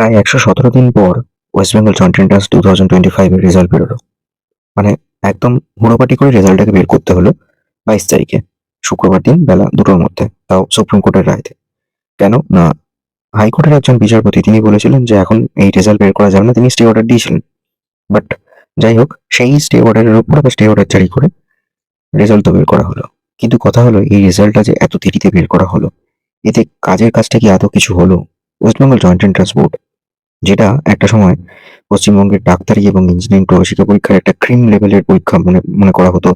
প্রায় একশো সতেরো দিন পর west Bengal joint entrance two thousand twenty ফাইভের রেজাল্ট বেরোলো। মানে একদম হুড়োপাটি করে রেজাল্টটাকে বের করতে হলো বাইশ তারিখে, শুক্রবার দিন বেলা দুটোর মধ্যে, তাও সুপ্রিম কোর্টের রায়তে। কেন? না হাইকোর্টের একজন বিচারপতি তিনি বলেছিলেন যে এখন এই রেজাল্ট বের করা যাবে না, তিনি স্টে অর্ডার দিয়েছিলেন। বাট যাই হোক, সেই স্টে অর্ডারের উপর আবার স্টে অর্ডার জারি করে রেজাল্ট তো বের করা হলো। কিন্তু কথা হলো, এই রেজাল্টটা যে এত দেরিতে বের করা হলো, এতে কাজের কাজটা কি আদৌ কিছু হলো? West Bengal joint entrance board যেটা একটা সময় পশ্চিমবঙ্গের ডাক্তারি এবং ইঞ্জিনিয়ারিং প্রবেশিকা পরীক্ষার একটা ক্রিম লেভেলের পরীক্ষা মনে মনে করা হতো,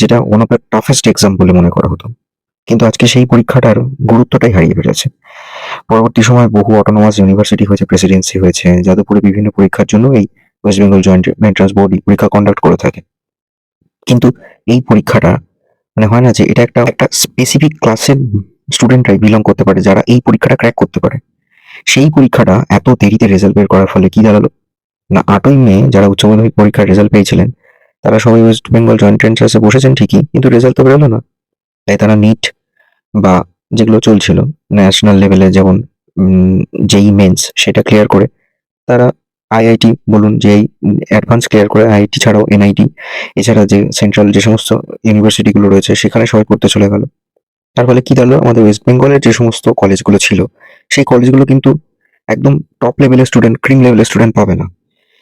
যেটা one of the toughest exam বলে মনে করা হতো। কিন্তু আজকে সেই পরীক্ষাটার গুরুত্বটাই হারিয়ে ফেলেছে। পরবর্তী সময় বহু অটোনোমাস ইউনিভার্সিটি হয়েছে প্রেসিডেন্সি হয়েছে, যাদবপুরে বিভিন্ন পরীক্ষার জন্য এই west Bengal joint entrance board পরীক্ষা কন্ডাক্ট করে থাকে। কিন্তু এই পরীক্ষাটা মানে হয় না যে এটা একটা একটা স্পেসিফিক ক্লাসের স্টুডেন্টরাই বিলং করতে পারে, যারা এই পরীক্ষাটা ক্র্যাক করতে পারে। সেই পরীক্ষাটা এত দেরিতে রেজাল্ট বের করার ফলে কি দাঁড়াল? না, আটই মে যারা উচ্চ মাধ্যমিক পরীক্ষার রেজাল্ট পেয়েছিলেন, তারা সবাই ওয়েস্ট বেঙ্গল জয়েন্ট এন্ট্রান্সে বসেছেন ঠিকই, কিন্তু রেজাল্ট তো বেরোলো না। তাই তারা নিট বা যেগুলো চলছিল ন্যাশনাল লেভেলে যেমন যেই মেন্স সেটা ক্লিয়ার করে, তারা আইআইটি বলুন যে অ্যাডভান্স ক্লিয়ার করে আইআইটি ছাড়াও এনআইটি এছাড়া যে সেন্ট্রাল যে সমস্ত ইউনিভার্সিটিগুলো রয়েছে, সেখানে সবাই পড়তে চলে গেল। তার ফলে কি দাঁড়াল? আমাদের ওয়েস্ট বেঙ্গলের যে সমস্ত কলেজগুলো ছিল সেই কলেজগুলো কিন্তু একদম টপ লেভেলের স্টুডেন্ট ক্রিম লেভেলের স্টুডেন্ট পাবে না।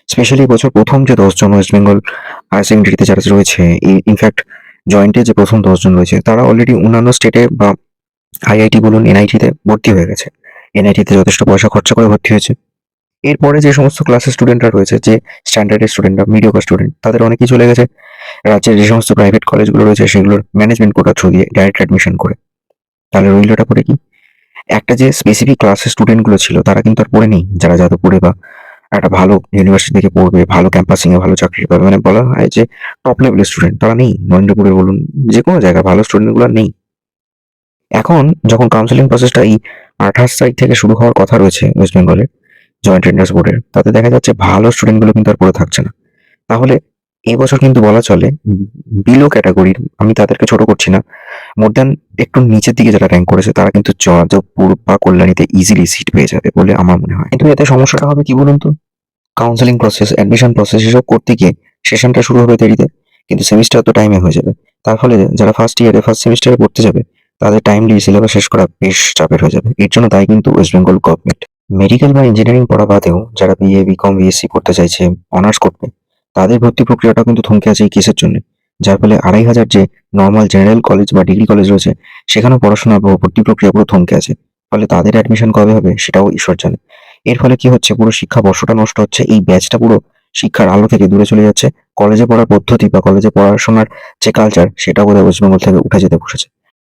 স্পেশালি বছর প্রথম যে দশজন ওয়েস্ট বেঙ্গল হায়ার সেকেন্ডারিতে যারা রয়েছে ইনফ্যাক্ট জয়েন্টে যে প্রথম দশজন রয়েছে, তারা অলরেডি অন্যান্য স্টেটে বা আইআইটি বলুন এনআইটিতে ভর্তি হয়ে গেছে। এনআইটিতে যথেষ্ট পয়সা খরচা করে ভর্তি হয়েছে। এরপরে যে সমস্ত ক্লাসের স্টুডেন্টরা রয়েছে, যে স্ট্যান্ডার্ডের স্টুডেন্টরা মিডিয়াকার স্টুডেন্ট তাদের অনেকেই চলে গেছে। রাজ্যের যে সমস্ত প্রাইভেট কলেজগুলো রয়েছে, সেগুলোর ম্যানেজমেন্ট কোটা থ্রু দিয়ে ডাইরেক্ট অ্যাডমিশন করে। তাহলে রইলটা পরে কি? একটা যে স্পেসিফিক ক্লাসের স্টুডেন্টগুলো ছিল, তারা কিন্তু আর পড়ে নেই যারা যাদবপুরে বা একটা ভালো ইউনিভার্সিটি থেকে পড়বে, ভালো ক্যাম্পাসিং এ ভালো চাকরি পাবে মানে বলা হয় যে টপ লেভেলের স্টুডেন্ট তারা নেই নরেন্দ্রপুরে বলুন, যে কোনো জায়গায় ভালো স্টুডেন্টগুলো নেই। এখন যখন কাউন্সেলিং প্রসেসটা এই আঠাশ তারিখ থেকে শুরু হওয়ার কথা রয়েছে ওয়েস্ট বেঙ্গলের জয়েন্ট এন্ট্রান্স বোর্ডের তাতে দেখা যাচ্ছে ভালো স্টুডেন্টগুলো কিন্তু আর পড়ে থাকছে না। তাহলে এবছর কিন্তু বলা চলে বিলো ক্যাটাগরির আমি তাদেরকে ছোট করছি না মোর দ্যান একটু নিচের দিকে যারা র্যাঙ্ক করেছে, তারা কিন্তু যাদবপুর বা কল্যাণীতে ইজিলি সিট পেয়ে যাবে বলে আমার মনে হয়। কিন্তু এতে সমস্যাটা হবে কি বলুন তো? কাউন্সেলিং প্রসেস অ্যাডমিশন প্রসেস এসব করতে গিয়ে সেশনটা শুরু হবে দেরিতে, কিন্তু সেমিস্টার তো টাইমে হয়ে যাবে। তার ফলে যারা ফার্স্ট ইয়ারে ফার্স্ট সেমিস্টারে পড়তে যাবে, তাদের টাইমলি সিলেবাস শেষ করা বেশ চাপের হয়ে যাবে। এর জন্য তাই কিন্তু ওয়েস্ট বেঙ্গল গভর্নমেন্ট মেডিকেল বা ইঞ্জিনিয়ারিং পড়া বাদেও যারা বিএ বিকম বিএসসি করতে চাইছে অনার্স করবে, তাদের ভর্তি প্রক্রিয়াটাও কিন্তু থমকে আছে এই কেসের জন্য। যার ফলে আড়াই হাজার যে নর্মাল জেনারেল কলেজ বা ডিগ্রি কলেজ রয়েছে, সেখানেও পড়াশোনা বা ভর্তি প্রক্রিয়া পুরো থমকে আছে। ফলে তাদের অ্যাডমিশন কবে হবে সেটাও ঈশ্বর জানে। এর ফলে কি হচ্ছে, পুরো শিক্ষা বর্ষটা নষ্ট হচ্ছে, এই ব্যাচটা পুরো শিক্ষার আলো থেকে দূরে চলে যাচ্ছে। কলেজে পড়ার পদ্ধতি বা কলেজে পড়াশোনার যে কালচার সেটাও বোধহয় পশ্চিমবঙ্গ থেকে উঠে যেতে বসেছে।